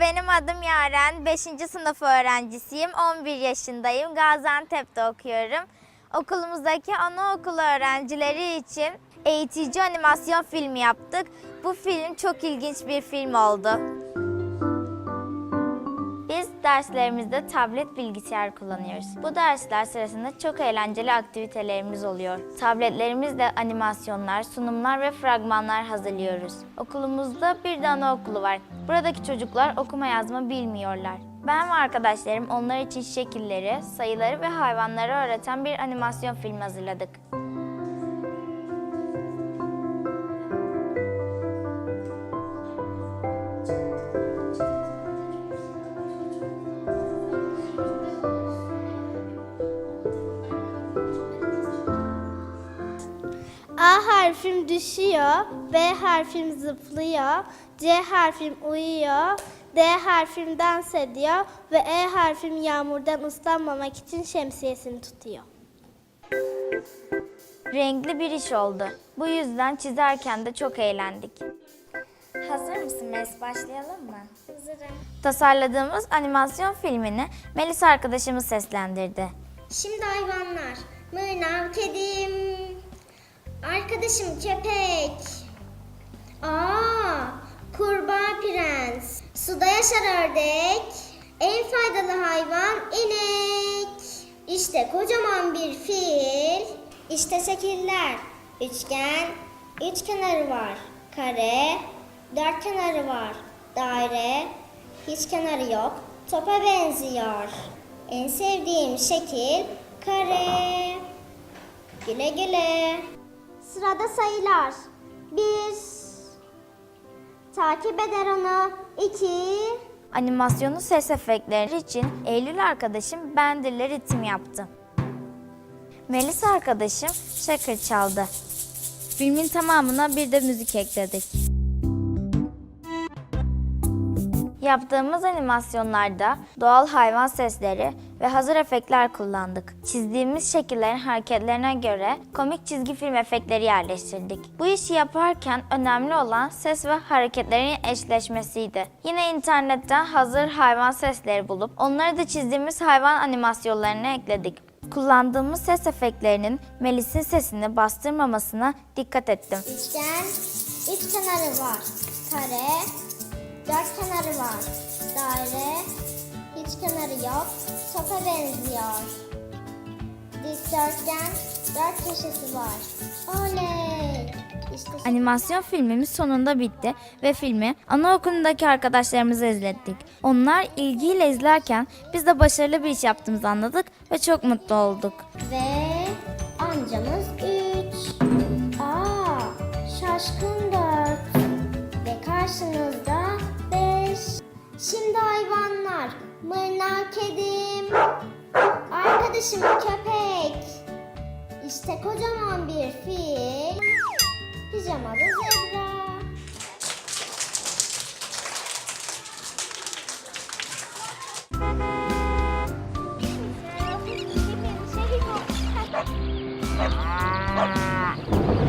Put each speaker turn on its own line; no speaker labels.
Benim adım Yaren. 5. sınıf öğrencisiyim. 11 yaşındayım. Gaziantep'te okuyorum. Okulumuzdaki anaokulu öğrencileri için eğitici animasyon filmi yaptık. Bu film çok ilginç bir film oldu. Biz derslerimizde tablet bilgisayar kullanıyoruz. Bu dersler sırasında çok eğlenceli aktivitelerimiz oluyor. Tabletlerimizle animasyonlar, sunumlar ve fragmanlar hazırlıyoruz. Okulumuzda bir de anaokulu var. Buradaki çocuklar okuma yazma bilmiyorlar. Ben ve arkadaşlarım onlar için şekilleri, sayıları ve hayvanları öğreten bir animasyon film hazırladık.
Harfim düşüyor, B harfim zıplıyor, C harfim uyuyor, D harfim dans ediyor ve E harfim yağmurdan ıslanmamak için şemsiyesini tutuyor.
Renkli bir iş oldu. Bu yüzden çizerken de çok eğlendik. Hazır mısın Melis? Başlayalım mı?
Hazırım.
Tasarladığımız animasyon filmini Melis arkadaşımız seslendirdi.
Şimdi hayvanlar. Mırnav kedim. Arkadaşım köpek. Aa, kurbağa prens. Suda yaşar ördek. En faydalı hayvan inek. İşte kocaman bir fil. İşte şekiller. Üçgen, üç kenarı var. Kare, dört kenarı var. Daire, hiç kenarı yok. Topa benziyor. En sevdiğim şekil kare. Güle güle. Sırada sayılar. Bir. Takip eder onu. İki.
Animasyonun ses efektleri için Eylül arkadaşım bendirle ritim yaptı. Melis arkadaşım şakır çaldı. Filmin tamamına bir de müzik ekledik. Yaptığımız animasyonlarda doğal hayvan sesleri ve hazır efektler kullandık. Çizdiğimiz şekillerin hareketlerine göre komik çizgi film efektleri yerleştirdik. Bu işi yaparken önemli olan ses ve hareketlerin eşleşmesiydi. Yine internetten hazır hayvan sesleri bulup onları da çizdiğimiz hayvan animasyonlarına ekledik. Kullandığımız ses efektlerinin Melis'in sesini bastırmamasına dikkat ettim.
Üçgen. Üç kenarı var. Kare. Dört kenarı var. Daire, hiç kenarı yok. Topa benziyor. Dikdörtgen, dört köşesi var. Oley! İşte
Animasyon filmimiz sonunda bitti ve filmi anaokulundaki arkadaşlarımıza izlettik. Onlar ilgiyle izlerken biz de başarılı bir iş yaptığımızı anladık ve çok mutlu olduk.
Ve amcamız 3. var. Mırnav kedim. Arkadaşım köpek. İşte kocaman bir fil. Pijamalı zebra. Thank you.